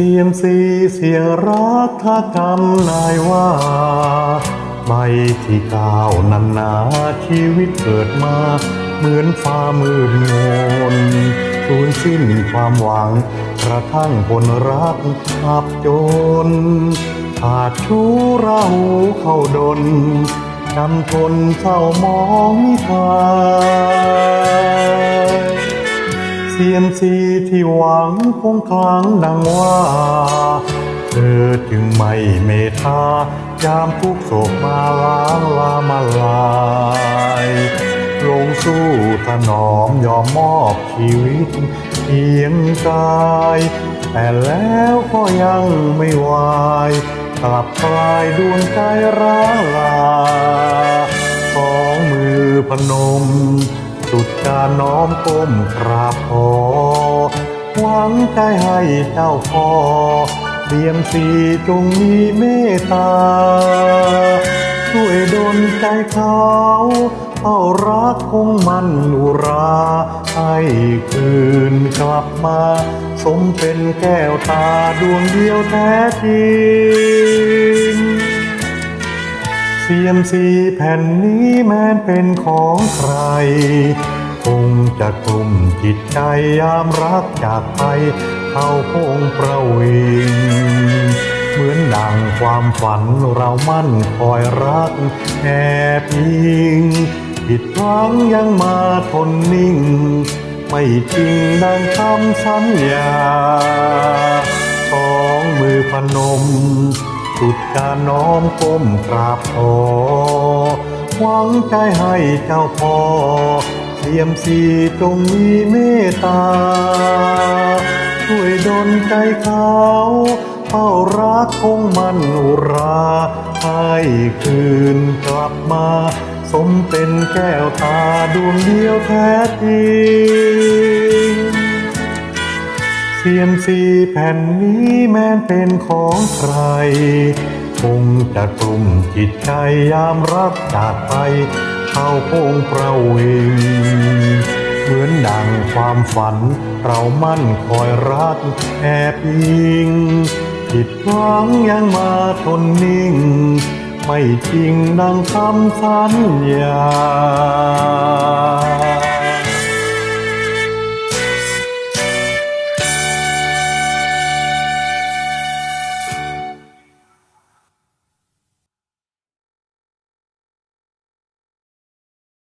ซียมซีเสียงรักถ้าจำนายว่าใบที่ก้าวนันนาชีวิตเกิดมา เหมือนฟ้ามืดมนสูญสิ้นความหวัง กระทั่งคนรักอับจน ขาดชู้เราเข้าดนจำทนเศร้ามองมิทาย เสียมซีที่หวังคงคลังดังว่า เธอจึงไม่เมตตายามทุกโศกมาล้างลามาลายลงสู้ถนอมยอมมอบชีวิตเพียงกาย แต่แล้วก็ยังไม่วายกลับกลายดวงใจร้างลาสองมือพนม สุดการน้อมก้มกราบขอหวังใจให้เจ้าพ่อเรียมสีจงมีเมตตา ช่วยดลใจเขาเอารักคงมันอุรา ให้คืนกลับมา สมเป็นแก้วตาดวงเดียวแท้จริง เสียมสีแผ่นนี้แม้นเป็นของใคร คงจะกลุ่มจิตใจยามรักจากไปเข้าคงประวิงเหมือนดังความฝันเรามั่นคอยรักแอบยิงผิดหวังยังมาทนนิ่ง ไม่จริงดังคำสัญญา การน้อมก้มกราบขอหวังใจให้เจ้าพ่อเสียมสีจงมีเมตตา ช่วยดลใจเขาเฝ้ารักคงมันอุราให้คืนกลับมา สมเป็นแก้วตาดวงเดียวแท้จริงเสียมสีแผ่นนี้แม้นเป็นของใคร คงจะกลุ่มจิตใจยามรักจากไปเข้าคงประเวงเหมือนดังความฝัน เรามั่นคอยรักแอบยิงผิดหวังยังมาทนนิ่ง ไม่จริงดังคำสัญญา